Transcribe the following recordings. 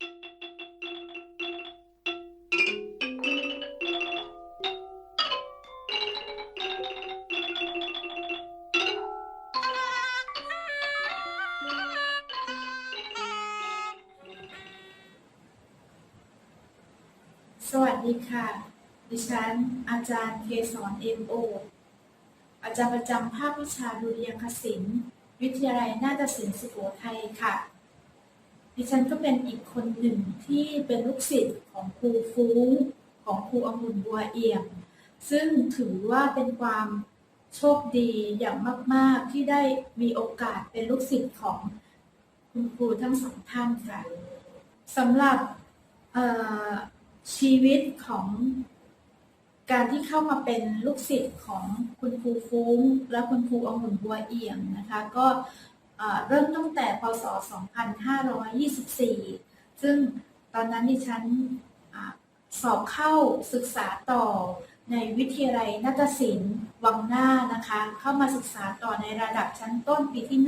สวัสดีค่ะ ดิฉัน อาจารย์เกษรเอ็มโอ อาจารย์ประจำภาควิชาดุริยางคศิลป์ วิทยาลัยนาฏศิลป์สุโขทัยค่ะ ดิฉันก็เป็นอีกคนหนึ่งที่เป็นลูกศิษย์ของครูฟุ้งของครูองุ่นบัวเอี่ยม ซึ่งถือว่าเป็นความโชคดีอย่างมาก ๆ ที่ได้มีโอกาสเป็นลูกศิษย์ของคุณครูทั้งสองท่านค่ะสำหรับชีวิตของการที่เข้ามาเป็นลูกศิษย์ของคุณครูฟุ้ง และคุณครูองุ่นบัวเอี่ยมนะคะ ก็ เริ่มตั้งแต่พศ 2524 ซึ่งตอนนั้นดิฉันอสอบเข้าศึกษาต่อในวิทยาลัยนาฏศิลป์วังหน้านะคะ เข้ามาศึกษาต่อในระดับชั้นต้นปีที่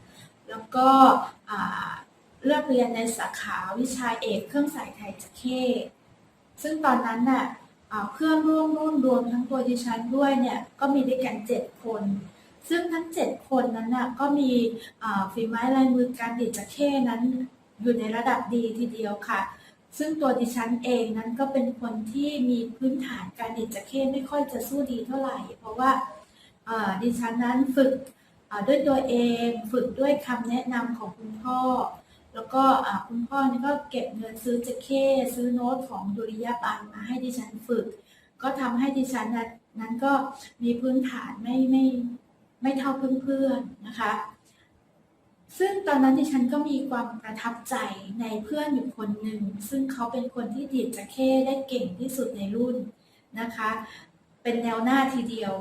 1 แล้วก็เลือกเรียนในสาขาวิชาเอกเครื่องสายไทยจักเข้ซึ่งตอนนั้นน่ะอ่าเพื่อนร่วมรุ่นรวมทั้งตัวดิฉันด้วยเนี่ยก็มีด้วยกันเจ็ดคน ซึ่งทั้งเจ็ดคนนั้นน่ะก็มีฝีไม้ลายมือการดีดจักเข้นั้นอยู่ในระดับดีทีเดียวค่ะ ซึ่งตัวดิฉันเองนั้นก็เป็นคนที่มีพื้นฐานการดีดจักเข้ไม่ค่อยจะสู้ดีเท่าไหร่ เพราะว่าดิฉันนั้นฝึกด้วยตัวเองฝึกด้วยคำแนะนำของคุณพ่อ แล้วก็คุณพ่อนี่ก็เก็บเงินซื้อจ็คเก้ซื้อโน้ตของดุริยาบันมาให้ดิฉันฝึก ก็ทำให้ดิฉันนั้นนั้นก็มีพื้นฐานไม่ไม่ ไม่เท่าเพื่อนๆนะคะ ซึ่งตอนนั้นดิฉันก็มีความประทับใจในเพื่อนอยู่คนหนึ่ง ซึ่งเขาเป็นคนที่ดีดจ็คเก้ได้เก่งที่สุดในรุ่นนะคะ เป็นแนวหน้าทีเดียว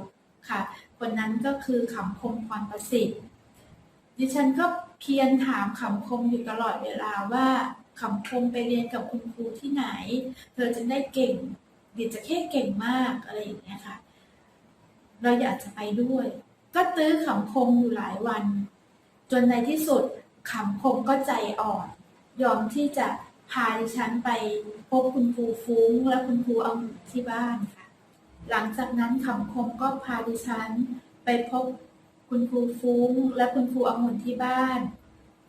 ค่ะ คนนั้นก็คือขำคมพรประสิทธิ์ ดิฉันก็เพียรถามขำคมอยู่ตลอดเวลาว่าขำคมไปเรียนกับคุณครูที่ไหน เธอจะได้เก่งดิจะแค่เก่งมากอะไรอย่างเงี้ยค่ะ เราอยากจะไปด้วย ก็ตื้อขำคมอยู่หลายวัน จนในที่สุดขำคมก็ใจอ่อน ยอมที่จะพาดิฉันไปพบคุณครูฟุ้งและคุณครูเอาอยู่ที่บ้านค่ะ หลังจากนั้นขำคมก็พาดิฉันไปพบคุณครูฟุ้ง และคุณครูองุ่นที่บ้าน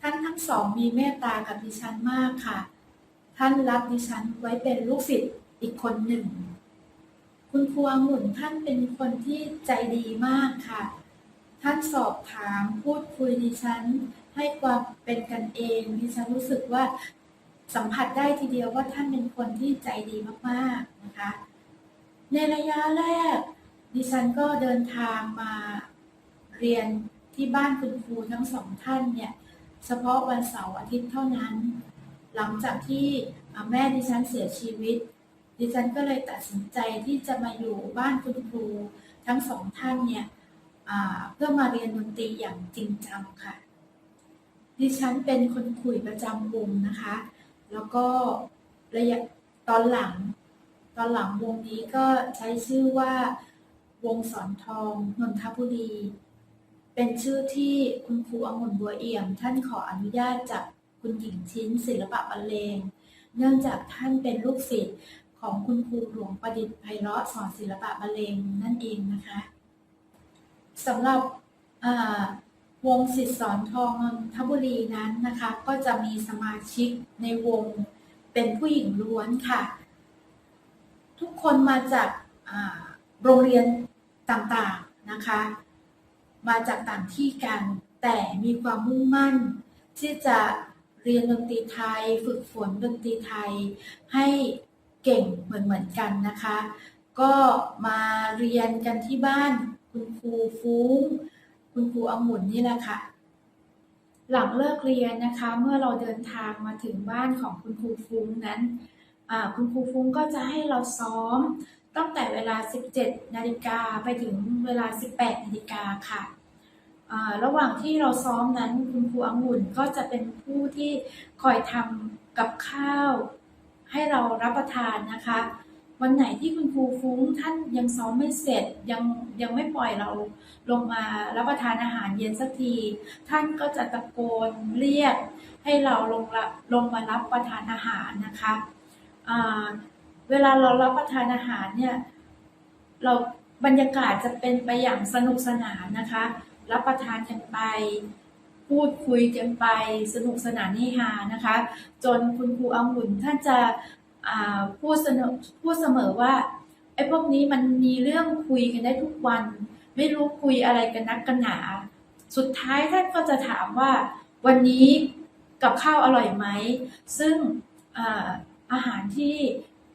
ท่านทั้งสองมีเมตตากับดิฉันมากค่ะ ท่านรับดิฉันไว้เป็นลูกศิษย์อีกคนหนึ่ง คุณครูองุ่นท่านเป็นคนที่ใจดีมากค่ะ ท่านสอบถามพูดคุยดิฉัน ให้ความเป็นกันเองดิฉันรู้สึกว่าสัมผัสได้ทีเดียวว่าท่านเป็นคนที่ใจดีมากๆนะคะ ในระยะแรก ดิฉันก็เดินทางมาเรียนที่บ้านคุณครูทั้งสองท่านเนี่ย เฉพาะวันเสาร์อาทิตย์เท่านั้น หลังจากที่แม่ดิฉันเสียชีวิต ดิฉันก็เลยตัดสินใจที่จะมาอยู่บ้านคุณครูทั้งสองท่านเนี่ย เพื่อมาเรียนดนตรีอย่างจริงจังค่ะ ดิฉันเป็นคนคุยประจำวงนะคะ แล้วก็ระยะตอนหลัง ตอนหลังวงนี้ก็ใช้ชื่อว่าวงสอนทองนนทบุรี เป็นชื่อที่คุณครูองุ่นบัวเอี่ยม ท่านขออนุญาตจากคุณหญิงชิ้นศิลปะบรรเลง เนื่องจากท่านเป็นลูกศิษย์ของคุณครูหลวงประดิษฐ์ไพเราะสอนศิลปะบรรเลงนั่นเองนะคะ สำหรับวงศิษย์สอนทองนนทบุรีนั้นนะคะ ก็จะมีสมาชิกในวงเป็นผู้หญิงล้วนค่ะ ทุกคนมาจากโรงเรียนต่างๆนะคะ มาจากต่างที่กัน แต่มีความมุ่งมั่น ที่จะเรียนดนตรีไทย ฝึกฝนดนตรีไทย ให้เก่งเหมือนๆกันนะคะ ก็มาเรียนกันที่บ้าน คุณครูฟุ้ง คุณครูองุ่นนี่แหละค่ะ หลังเลิกเรียนนะคะ เมื่อเราเดินทางมาถึงบ้านของคุณครูฟุ้งนั้นคุณครูฟุ้งก็จะให้เราซ้อมตั้งแต่เวลา 17 นาฬิกาไปถึงเวลา 18 นาฬิกาค่ะระหว่างที่เราซ้อมนั้นคุณครูอังุ่นก็จะเป็นผู้ที่คอยทำกับข้าว ให้เรารับประทานนะคะ วันไหนที่คุณครูฟุ้งท่านยังซ้อมไม่เสร็จยังยังไม่ปล่อยเราลงมารับประทานอาหารเย็นสักที ท่านก็จะตะโกนเรียก ให้เราลงละลงมารับประทานอาหารนะคะเวลาเรารับประทานอาหารเนี่ยเราบรรยากาศจะเป็นไปอย่างสนุกสนานนะคะ รับประทานกันไป พูดคุยกันไปสนุกสนานเฮฮานะคะ จนคุณครูองุ่นท่านจะ พูดเสนอพูดเสมอว่าไอ้พวกนี้มันมีเรื่องคุยกันได้ทุกวัน ไม่รู้คุยอะไรกันนักกันหนา สุดท้ายท่านก็จะถามว่า วันนี้กับข้าวอร่อยไหม ซึ่งอาหารที่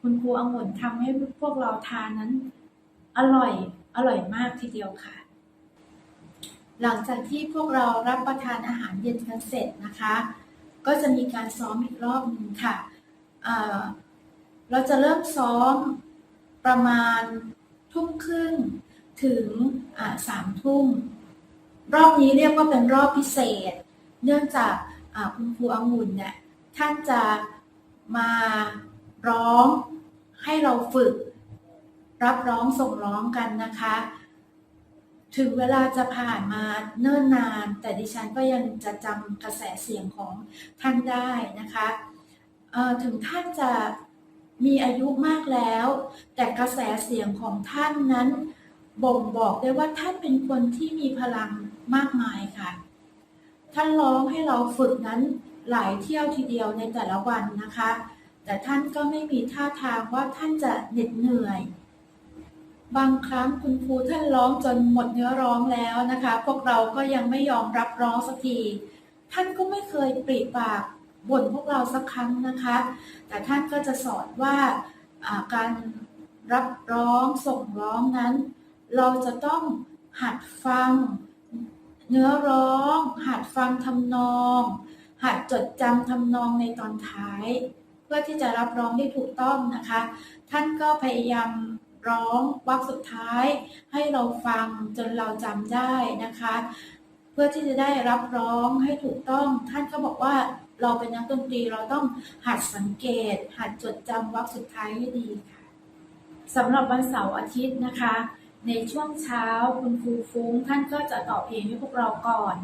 คุณครูองุ่นทำให้พวกเราทานนั้น อร่อยอร่อยมากทีเดียวค่ะ หลังจากที่พวกเรารับประทานอาหารเย็นกันเสร็จนะคะ ก็จะมีการซ้อมอีกรอบหนึงค่ะ เราจะเริ่มซ้อมประมาณทุ่มครึ่งถึงสามทุ่ม รอบนี้เรียกว่าเป็นรอบพิเศษ เนื่องจากคุณครูอังุ่นเนี่ยท่านจะมาร้องให้เราฝึก รับร้องส่งร้องกันนะคะ ถึงเวลาจะผ่านมาเนิ่นนาน แต่ดิฉันก็ยังจะจำกระแสเสียงของท่านได้นะคะถึงท่านจะ มีอายุมากแล้ว แต่กระแสเสียงของท่านนั้น บ่งบอกได้ว่าท่านเป็นคนที่มีพลังมากมายค่ะ ท่านร้องให้เราฝึกนั้นหลายเที่ยวทีเดียวในแต่ละวันนะคะ แต่ท่านก็ไม่มีท่าทางว่าท่านจะเหน็ดเหนื่อย บางครั้งคุณครูท่านร้องจนหมดเนื้อร้องแล้วนะคะ พวกเราก็ยังไม่ยอมรับร้องสักที ท่านก็ไม่เคยปริปาก บ่นพวกเราสักครั้งนะคะ แต่ท่านก็จะสอนว่าการรับร้องส่งร้องนั้น เราจะต้องหัดฟังเนื้อร้อง หัดฟังทำนอง หัดจดจำทำนองในตอนท้าย เพื่อที่จะรับร้องได้ถูกต้องนะคะ ท่านก็พยายามร้องวรรคสุดท้าย ให้เราฟังจนเราจำได้นะคะ เพื่อที่จะได้รับร้องให้ถูกต้อง ท่านก็บอกว่า เราเป็นนักดนตรีเราต้องหัดสังเกต หัดจดจำวรรคสุดท้ายให้ดีค่ะสำหรับวันเสาร์อาทิตย์นะคะ ในช่วงเช้าคุณครูฟุ้งท่านก็จะต่อเพลงให้พวกเราก่อน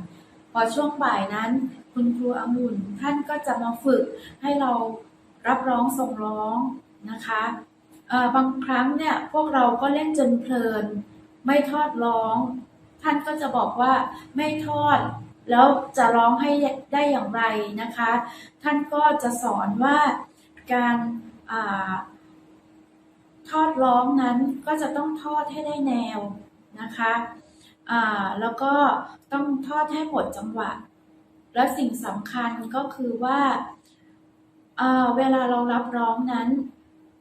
พอช่วงบ่ายนั้น คุณครูองุ่นท่านก็จะมาฝึกให้เรารับร้องส่งร้องนะคะบางครั้งเนี่ยพวกเราก็เล่นจนเพลิน ไม่ทอดร้อง ท่านก็จะบอกว่าไม่ทอด แล้วจะร้องให้ได้อย่างไรนะคะ ท่านก็จะสอนว่าการอทอดร้องนั้นก็จะต้องทอดให้ได้แนวนะคะแล้วก็ต้องทอดให้หมดจังหวะ และสิ่งสำคัญก็คือว่าเวลาเรารับร้องนั้น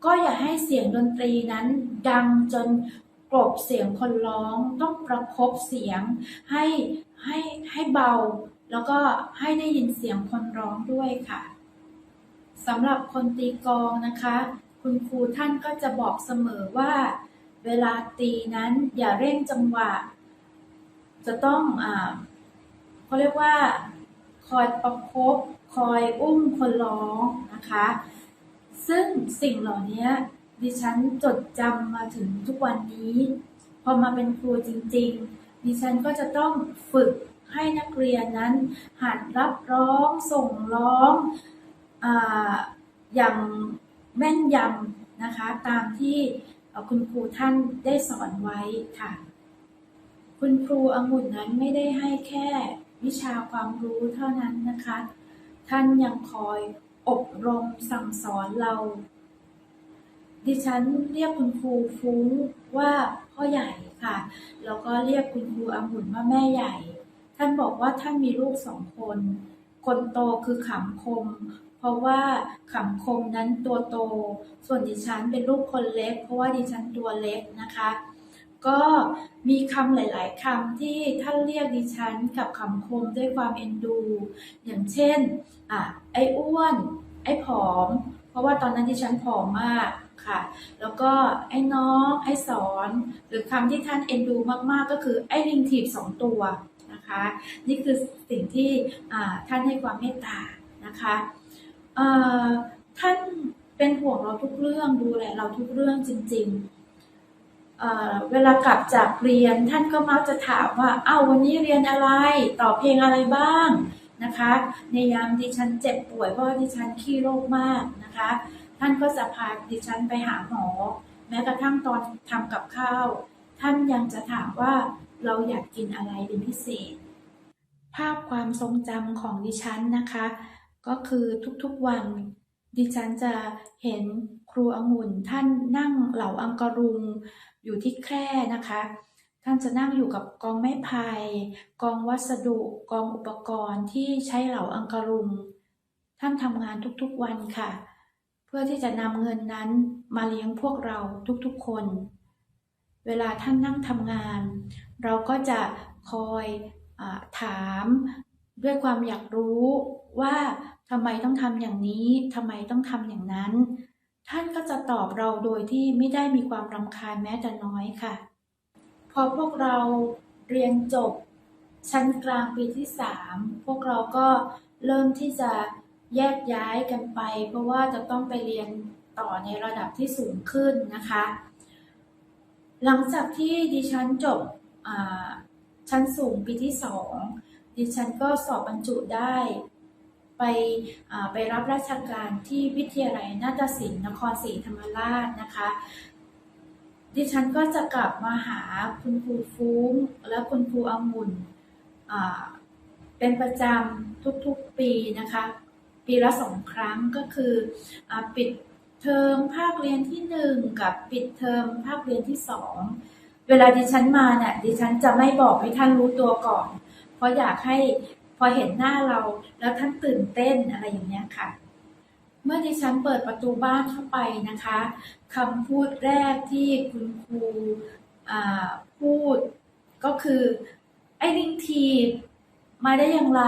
ก็อย่าให้เสียงดนตรีนั้นดังจน กลบเสียงคนร้องต้องประคบเสียงให้ให้ให้เบา แล้วก็ให้ได้ยินเสียงคนร้องด้วยค่ะสำหรับคนตีกลองนะคะ คุณครูท่านก็จะบอกเสมอว่า เวลาตีนั้นอย่าเร่งจังหวะ จะต้องอ่าเขาเรียกว่า คอยประคบคอยอุ้มคนร้องนะคะ ซึ่งสิ่งเหล่านี้ ดิฉันจดจำมาถึงทุกวันนี้ พอมาเป็นครูจริง ๆ ดิฉันก็จะต้องฝึกให้นักเรียนนั้นหัดรับร้องส่งร้องออย่างแม่นยำนะคะ ตามที่คุณครูท่านได้สอนไว้ค่ะ คุณครูองุ่นนั้นไม่ได้ให้แค่วิชาความรู้เท่านั้นนะคะ ท่านยังคอยอบรมสั่งสอนเรา ดิฉันเรียกคุณครูฟุ้งว่าพ่อใหญ่ค่ะ แล้วก็เรียกคุณครูองุ่นว่าแม่ใหญ่ ท่านบอกว่าท่านมีลูกสองคน คนโตคือขำคม เพราะว่าขำคมนั้นตัวโต ส่วนดิฉันเป็นลูกคนเล็ก เพราะว่าดิฉันตัวเล็กนะคะ ก็มีคำหลาย ๆคำที่ท่านเรียกดิฉันกับคำคมด้วยความเอ็นดู อย่างเช่น อะ ไอ้อ้วน ไอ้ผอม เพราะว่าตอนนั้นดิฉันผอมมาก ค่ะ แล้วก็ไอ้น้องไอ้สอน หรือคำที่ท่านเอ็นดูมากๆ ก็คือไอ้ลิงถีบสองตัวนะคะ นี่คือสิ่งที่ท่านให้ความเมตตานะคะท่านเป็นห่วงเราทุกเรื่องดูแลเราทุกเรื่องจริงๆเเวลากลับจากเรียนท่านก็มักจะถามว่า เอ้าวันนี้เรียนอะไร ต่อเพลงอะไรบ้างนะคะ ในยามดิฉันเจ็บป่วยเพราะว่ฉันขี้โรคมากนะคะ ท่านก็จะพาดิฉันไปหาหมอ แม้กระทั่งตอนทำกับข้าว ท่านยังจะถามว่าเราอยากกินอะไรเป็นพิเศษ ภาพความทรงจำของดิฉันนะคะ ก็คือทุกๆวันดิฉันจะเห็นครูองุ่นท่านนั่งเหล่าอังกรุง อยู่ที่แคร่นะคะ ท่านจะนั่งอยู่กับกองไม้ไผ่กองวัสดุกองอุปกรณ์ที่ใช้เหล่าอังกรุง ท่านทำงานทุกๆวันค่ะ เพื่อที่จะนำเงินนั้นมาเลี้ยงพวกเราทุกๆคน เวลาท่านนั่งทำงาน เราก็จะคอยอถามด้วยความอยากรู้ว่าทำไมต้องทำอย่างนี้ทำไมต้องทำอย่างนั้น ท่านก็จะตอบเราโดยที่ไม่ได้มีความรำคาญแม้แต่น้อยค่ะ พอพวกเราเรียนจบชั้นกลางปีที่สามพวกเราก็เริ่มที่จะ แยกย้ายกันไป เพราะว่าจะต้องไปเรียนต่อในระดับที่สูงขึ้นนะคะ หลังจากที่ดิฉันจบชั้นสูงปีที่สองดิฉันก็สอบบรรจุได้ไปไปรับราชการที่วิทยาลัยนาฏศิลป์นครศรีธรรมราชนะคะ ดิฉันก็จะกลับมาหาคุณครูฟุ้งและคุณครูองุ่นเป็นประจำทุกๆปีนะคะ ปีละสองครั้งก็คืออปิดเทอมภาคเรียนที่หนึ่งกับปิดเทอมภาคเรียนที่สองเวลาดิฉันมาเนี่ยดิฉันจะไม่บอกให้ท่านรู้ตัวก่อน เพราะอยากให้พอเห็นหน้าเราแล้วท่านตื่นเต้นอะไรอย่างเนี้ยค่ะ เมื่อดิฉันเปิดประตูบ้านเข้าไปนะคะคำพูดแรกที่คุณครูพูดก็คือไอ้ลิงทีมาได้อย่างไร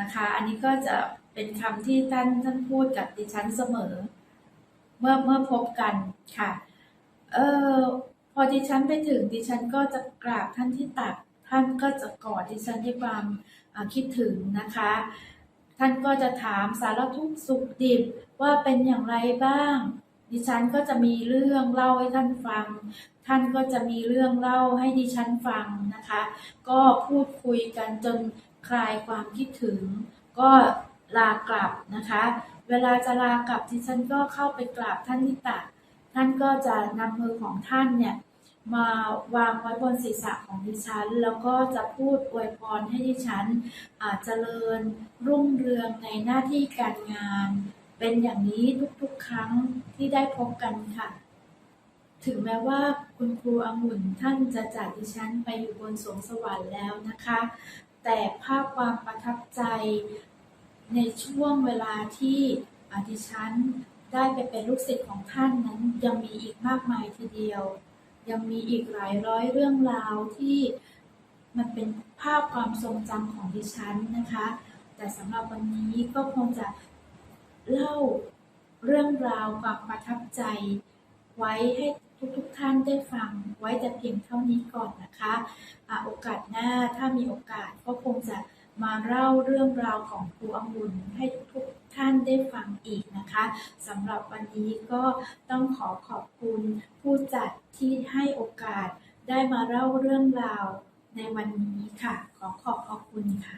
นะคะ อันนี้ก็จะ เป็นคำที่ท่านท่านพูดกับดิฉันเสมอ เมื่อเมื่อพบกันค่ะ เออพอดิฉันไปถึงดิฉันก็จะกราบท่านที่ตัก ท่านก็จะกอดดิฉันด้วยความคิดถึงนะคะ ท่านก็จะถามสารทุกข์สุขดิบว่าเป็นอย่างไรบ้าง ดิฉันก็จะมีเรื่องเล่าให้ท่านฟัง ท่านก็จะมีเรื่องเล่าให้ดิฉันฟังนะคะ ก็พูดคุยกันจนคลายความคิดถึง ก็ ลากลับนะคะ เวลาจะลากลับดิฉันก็เข้าไปกราบท่านที่ตักท่านก็จะนำมือของท่านเนี่ยมาวางไว้บนศีรษะของดิฉัน แล้วก็จะพูดอวยพรให้ดิฉันเจริญรุ่งเรืองในหน้าที่การงาน เป็นอย่างนี้ทุกๆ ครั้งที่ได้พบกันค่ะ ถึงแม้ว่าคุณครูองุ่นท่านจะจากดิฉันไปอยู่บนสวงสวรรค์แล้วนะคะ แต่ภาพความประทับใจ ในช่วงเวลาที่อดิฉันได้ไปเป็นลูกศิษย์ของท่านนั้นยังมีอีกมากมายทีเดียว ยังมีอีกหลายร้อยเรื่องราวที่มันเป็นภาพความทรงจำของดิฉันนะคะ แต่สำหรับวันนี้ก็คงจะเล่าเรื่องราวความประทับใจ ไว้ให้ทุกๆทท่านได้ฟังไว้แต่เพียงเท่านี้ก่อนนะคะอะโอกาสหน้าถ้ามีโอกาสก็คงจะ มาเล่าเรื่องราวของครูอังุนให้ทุกท่านได้ฟังอีกนะคะสำหรับวันนี้ก็ต้องขอขอบคุณผู้จัดที่ให้โอกาสได้มาเล่าเรื่องราวในวันนี้ค่ะ ขอขอบพระคุณค่ะ